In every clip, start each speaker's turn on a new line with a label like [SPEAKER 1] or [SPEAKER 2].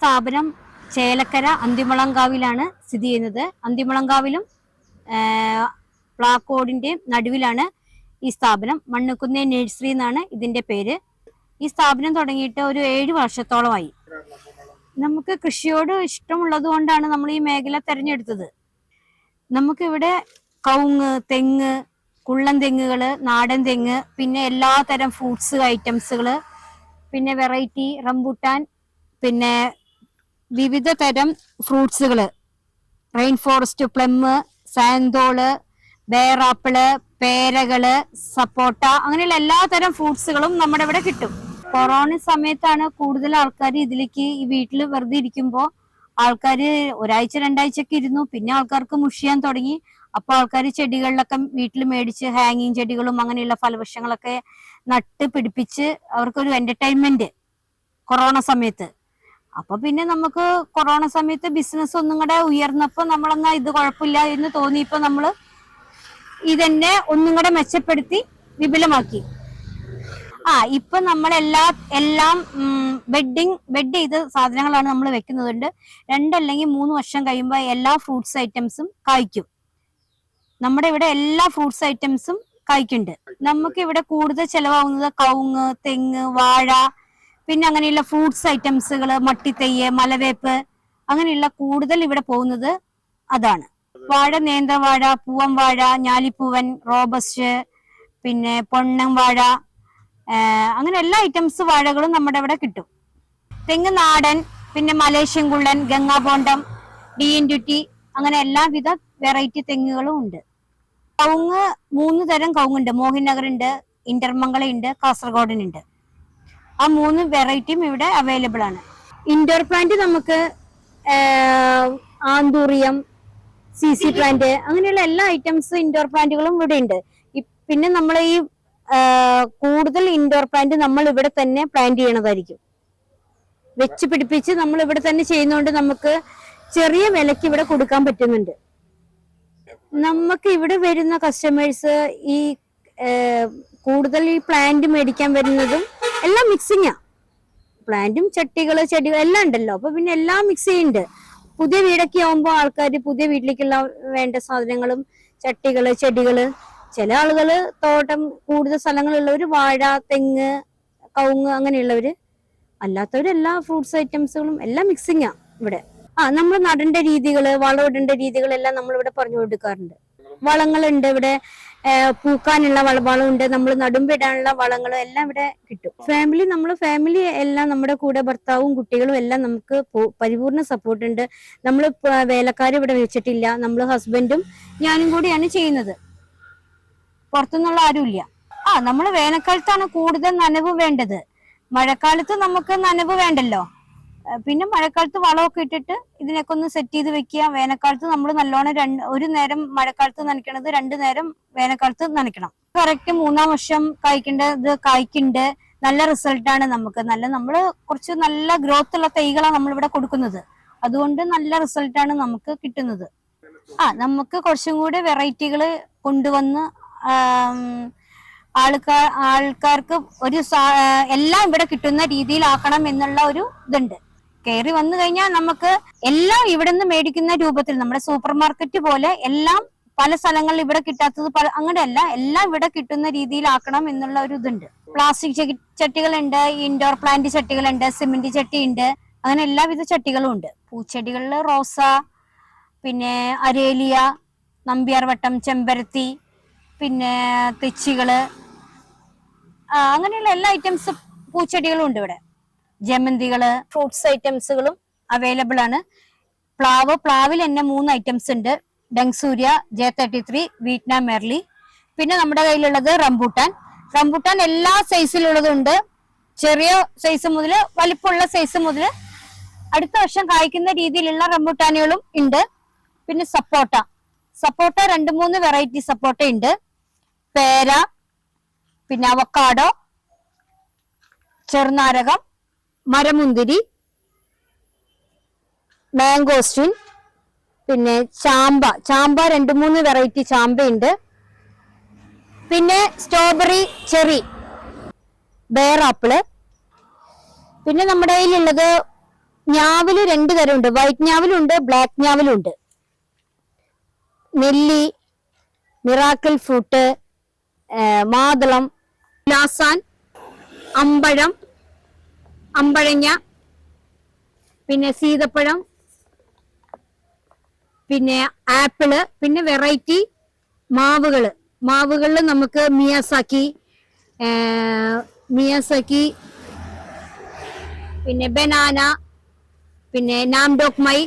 [SPEAKER 1] സ്ഥാപനം ചേലക്കര അന്തിമുളങ്കാവിലാണ് സ്ഥിതി ചെയ്യുന്നത്. അന്തിമുളങ്കാവിലും പ്ലാക്കോഡിന്റെ നടുവിലാണ് ഈ സ്ഥാപനം. മണ്ണുക്കുന്നേ നഴ്സറി എന്നാണ് ഇതിന്റെ പേര്. ഈ സ്ഥാപനം തുടങ്ങിയിട്ട് ഒരു ഏഴ് വർഷത്തോളമായി. നമുക്ക് കൃഷിയോട് ഇഷ്ടമുള്ളത് കൊണ്ടാണ് നമ്മൾ ഈ മേഖല തെരഞ്ഞെടുത്തത്. നമുക്കിവിടെ കവുങ്ങ് തെങ്ങ് കുള്ളൻ തെങ്ങുകൾ നാടൻ തെങ്ങ് പിന്നെ എല്ലാ തരം ഫ്രൂട്ട്സ് ഐറ്റംസുകൾ പിന്നെ വെറൈറ്റി റംബുട്ടാൻ പിന്നെ വിവിധ തരം ഫ്രൂട്ട്സുകൾ റെയിൻ ഫോറസ്റ്റ് പ്ലം സാന്തോൾ ബേറാപ്പിൾ പേരകൾ സപ്പോട്ട അങ്ങനെയുള്ള എല്ലാ തരം ഫ്രൂട്ട്സുകളും നമ്മുടെ ഇവിടെ കിട്ടും. കൊറോണ സമയത്താണ് കൂടുതൽ ആൾക്കാർ ഇതിലേക്ക് ഈ വീട്ടിൽ വെറുതെ ഇരിക്കുമ്പോൾ ആൾക്കാർ ഒരാഴ്ച രണ്ടാഴ്ചയൊക്കെ ഇരുന്നു. പിന്നെ ആൾക്കാർക്ക് മുഷിയാൻ തുടങ്ങി. അപ്പൊ ആൾക്കാർ ചെടികളിലൊക്കെ വീട്ടിൽ മേടിച്ച് ഹാങ്ങിങ് ചെടികളും അങ്ങനെയുള്ള ഫലവൃക്ഷങ്ങളൊക്കെ നട്ട് പിടിപ്പിച്ച് അവർക്കൊരു എന്റർടൈൻമെന്റ് കൊറോണ സമയത്ത്. അപ്പൊ പിന്നെ നമുക്ക് കൊറോണ സമയത്ത് ബിസിനസ് ഒന്നും കൂടെ ഉയർന്നപ്പോ നമ്മളെന്നാ ഇത് കുഴപ്പമില്ല എന്ന് തോന്നിയപ്പോ നമ്മൾ ഇതെന്നെ ഒന്നും കൂടെ മെച്ചപ്പെടുത്തി വിപുലമാക്കി. ആ ഇപ്പൊ നമ്മൾ എല്ലാ എല്ലാം ബെഡിങ് ബെഡ് ചെയ്ത സാധനങ്ങളാണ് നമ്മൾ വെക്കുന്നതുകൊണ്ട് രണ്ടല്ലെങ്കിൽ മൂന്ന് വർഷം കഴിയുമ്പോൾ എല്ലാ ഫ്രൂട്ട്സ് ഐറ്റംസും കായ്ക്കും. നമ്മുടെ ഇവിടെ എല്ലാ ഫ്രൂട്ട്സ് ഐറ്റംസും കായ്ക്കുന്നുണ്ട്. നമുക്ക് ഇവിടെ കൂടുതൽ ചെലവാകുന്നത് കവുങ്ങ് തെങ്ങ് വാഴ പിന്നെ അങ്ങനെയുള്ള ഫ്രൂട്ട്സ് ഐറ്റംസുകൾ മട്ടിത്തയ്യ് മലവേപ്പ് അങ്ങനെയുള്ള കൂടുതൽ ഇവിടെ പോകുന്നത് അതാണ്. വാഴ നേന്ത്രവാഴ പൂവൻ വാഴ ഞാലിപ്പൂവൻ റോബസ്റ്റ് പിന്നെ പൊണ്ണം വാഴ അങ്ങനെ എല്ലാ ഐറ്റംസ് വാഴകളും നമ്മുടെ ഇവിടെ കിട്ടും. തെങ്ങ് നാടൻ പിന്നെ മലേഷ്യൻ കുള്ളൻ ഗംഗാബോണ്ടം ഡി എൻ ഡ്യൂട്ടി അങ്ങനെ എല്ലാവിധ വെറൈറ്റി തെങ്ങുകളും ഉണ്ട്. കവുങ്ങ് മൂന്ന് തരം കവുങ്ങുണ്ട്. മോഹിൻ നഗർ ഉണ്ട് ഇന്റർമംഗള ഉണ്ട് കാസർഗോഡനുണ്ട്. ആ മൂന്ന് വെറൈറ്റിയും ഇവിടെ അവൈലബിൾ ആണ്. ഇൻഡോർ പ്ലാന്റ് നമുക്ക് ആന്തൂറിയം സി സി പ്ലാന്റ് അങ്ങനെയുള്ള എല്ലാ ഐറ്റംസ് ഇൻഡോർ പ്ലാന്റുകളും ഇവിടെ ഉണ്ട്. പിന്നെ നമ്മൾ ഈ കൂടുതൽ ഇൻഡോർ പ്ലാന്റ് നമ്മൾ ഇവിടെ തന്നെ പ്ലാന്റ് ചെയ്യണതായിരിക്കും. വെച്ച് പിടിപ്പിച്ച് നമ്മൾ ഇവിടെ തന്നെ ചെയ്യുന്നതുകൊണ്ട് നമുക്ക് ചെറിയ വിലക്ക് ഇവിടെ കൊടുക്കാൻ പറ്റുന്നുണ്ട്. നമുക്ക് ഇവിടെ വരുന്ന കസ്റ്റമേഴ്സ് ഈ കൂടുതൽ ഈ പ്ലാന്റ് മേടിക്കാൻ വരുന്നതും എല്ലാം മിക്സിങ്ങാ പ്ലാന്റും ചട്ടികൾ ചെടികൾ എല്ലാം ഉണ്ടല്ലോ. അപ്പൊ പിന്നെ എല്ലാം മിക്സ് ചെയ്യുന്നുണ്ട്. പുതിയ വീടൊക്കെ ആവുമ്പോൾ ആൾക്കാർ പുതിയ വീട്ടിലേക്കുള്ള വേണ്ട സാധനങ്ങളും ചട്ടികൾ ചെടികൾ. ചില ആളുകൾ തോട്ടം കൂടുതൽ സ്ഥലങ്ങളുള്ളവര് വാഴ തെങ്ങ് കവുങ്ങ് അങ്ങനെയുള്ളവര് അല്ലാത്തവര് എല്ലാ ഫ്രൂട്ട്സ് ഐറ്റംസുകളും എല്ലാം മിക്സിങ്ങാ ഇവിടെ. ആ നമ്മൾ നടേണ്ട രീതികൾ വളമിടേണ്ട രീതികളെല്ലാം നമ്മൾ ഇവിടെ പറഞ്ഞു കൊടുക്കാറുണ്ട് വളങ്ങളുണ്ട് ഇവിടെ. പൂക്കാനുള്ള വളമുണ്ട് നമ്മൾ നടുമ്പിടാനുള്ള വളങ്ങളും എല്ലാം ഇവിടെ കിട്ടും. ഫാമിലി നമ്മൾ ഫാമിലി എല്ലാം നമ്മുടെ കൂടെ ഭർത്താവും കുട്ടികളും എല്ലാം നമുക്ക് പരിപൂർണ സപ്പോർട്ട് ഉണ്ട്. നമ്മൾ വേലക്കാർ ഇവിടെ വെച്ചിട്ടില്ല നമ്മൾ ഹസ്ബൻഡും ഞാനും കൂടിയാണ് ചെയ്യുന്നത്. പുറത്തുനിന്നുള്ള ആരുമില്ല. ആ നമ്മൾ വേനൽക്കാലത്താണ് കൂടുതൽ നനവ് വേണ്ടത്. മഴക്കാലത്ത് നമുക്ക് നനവ് വേണ്ടല്ലോ. പിന്നെ മഴക്കാലത്ത് വളമൊക്കെ ഇട്ടിട്ട് ഇതിനൊക്കെ ഒന്ന് സെറ്റ് ചെയ്ത് വെക്കുക. വേനൽക്കാലത്ത് നമ്മൾ നല്ലോണം രണ്ട് ഒരു നേരം മഴക്കാലത്ത് നനയ്ക്കണത് രണ്ട് നേരം വേനൽക്കാലത്ത് നനയ്ക്കണം. കറക്റ്റ് മൂന്നാം വർഷം കായ്ക്കേണ്ടത് കായ്ക്കുണ്ട്. നല്ല റിസൾട്ടാണ് നമുക്ക്. നല്ല നമ്മൾ കുറച്ച് നല്ല ഗ്രോത്ത് ഉള്ള തൈകളാണ് നമ്മളിവിടെ കൊടുക്കുന്നത്. അതുകൊണ്ട് നല്ല റിസൾട്ടാണ് നമുക്ക് കിട്ടുന്നത്. ആ നമുക്ക് കുറച്ചും കൂടി വെറൈറ്റികൾ കൊണ്ടുവന്ന് ആൾക്കാർ ആൾക്കാർക്ക് ഒരു എല്ലാം ഇവിടെ കിട്ടുന്ന രീതിയിലാക്കണം എന്നുള്ള ഒരു ഇതുണ്ട്. കയറി വന്നു കഴിഞ്ഞാൽ നമുക്ക് എല്ലാം ഇവിടെ നിന്ന് മേടിക്കുന്ന രൂപത്തിൽ നമ്മുടെ സൂപ്പർ മാർക്കറ്റ് പോലെ എല്ലാം പല സ്ഥലങ്ങളിൽ ഇവിടെ കിട്ടാത്തത് പല അങ്ങനെയല്ല എല്ലാം ഇവിടെ കിട്ടുന്ന രീതിയിലാക്കണം എന്നുള്ള ഒരു ഇതുണ്ട്. പ്ലാസ്റ്റിക് ചട്ടികളുണ്ട് ഇൻഡോർ പ്ലാന്റ് ചട്ടികളുണ്ട് സിമെന്റ് ചട്ടി ഉണ്ട് അങ്ങനെ എല്ലാവിധ ചട്ടികളും ഉണ്ട്. പൂച്ചെടികളിൽ റോസ പിന്നെ അരേലിയ നമ്പ്യാർവട്ടം ചെമ്പരത്തി പിന്നെ തെച്ചികൾ അങ്ങനെയുള്ള എല്ലാ ഐറ്റംസും പൂച്ചെടികളും ഉണ്ട് ഇവിടെ. ജമന്തികൾ ഫ്രൂട്ട്സ് ഐറ്റംസുകളും അവൈലബിൾ ആണ്. പ്ലാവ് പ്ലാവിൽ തന്നെ മൂന്ന് ഐറ്റംസ് ഉണ്ട്. ഡങ്സൂര്യ ജെ തേർട്ടി ത്രീ വീറ്റ്ന മെർലി പിന്നെ നമ്മുടെ കയ്യിലുള്ളത് റംബൂട്ടാൻ. റംബൂട്ടാൻ എല്ലാ സൈസിലുള്ളതുണ്ട് ചെറിയ സൈസ് മുതൽ വലിപ്പമുള്ള സൈസ് മുതൽ അടുത്ത വർഷം കായ്ക്കുന്ന രീതിയിലുള്ള റംബൂട്ടാനുകളും ഉണ്ട്. പിന്നെ സപ്പോട്ട. സപ്പോട്ട രണ്ട് മൂന്ന് വെറൈറ്റി സപ്പോട്ട ഉണ്ട് പേര പിന്നെ അവക്കാഡോ ചെറുനാരകം മരമുന്തിരി മാംഗോസ്റ്റിൻ പിന്നെ ചാമ്പ. ചാമ്പ രണ്ട് മൂന്ന് വെറൈറ്റി ചാമ്പയുണ്ട് പിന്നെ സ്ട്രോബെറി ചെറി ബെയർ ആപ്പിൾ പിന്നെ നമ്മുടെ കയ്യിലുള്ളത് ഞാവൽ രണ്ട് തരമുണ്ട്. വൈറ്റ് ഞാവലുണ്ട് ബ്ലാക്ക് ഞാവലുണ്ട് നെല്ലി മിറാക്കിൾ ഫ്രൂട്ട് മാതളം ലാസാൻ അമ്പഴം അമ്പഴങ്ങ പിന്നെ സീതപ്പഴം പിന്നെ ആപ്പിൾ പിന്നെ വെറൈറ്റി മാവുകൾ മാവുകളിൽ നമുക്ക് മിയാസാക്കി മിയാസാക്കി പിന്നെ ബനാന പിന്നെ നാംഡോക് മൈ.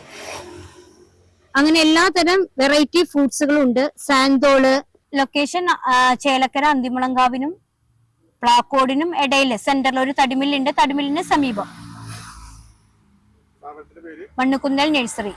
[SPEAKER 1] അങ്ങനെ എല്ലാ തരം വെറൈറ്റി ഫ്രൂട്ട്സുകളും ഉണ്ട് സാന്തോൾ ലൊക്കേഷൻ ചേലക്കര അന്തിമുളങ്കാവിനും പ്ലാക്കോടിനും ഇടയിൽ സെന്ററിൽ ഒരു തടിമില്ലുണ്ട് തടിമില്ലിന് സമീപം. മണ്ണുകുന്നൽ നഴ്സറി.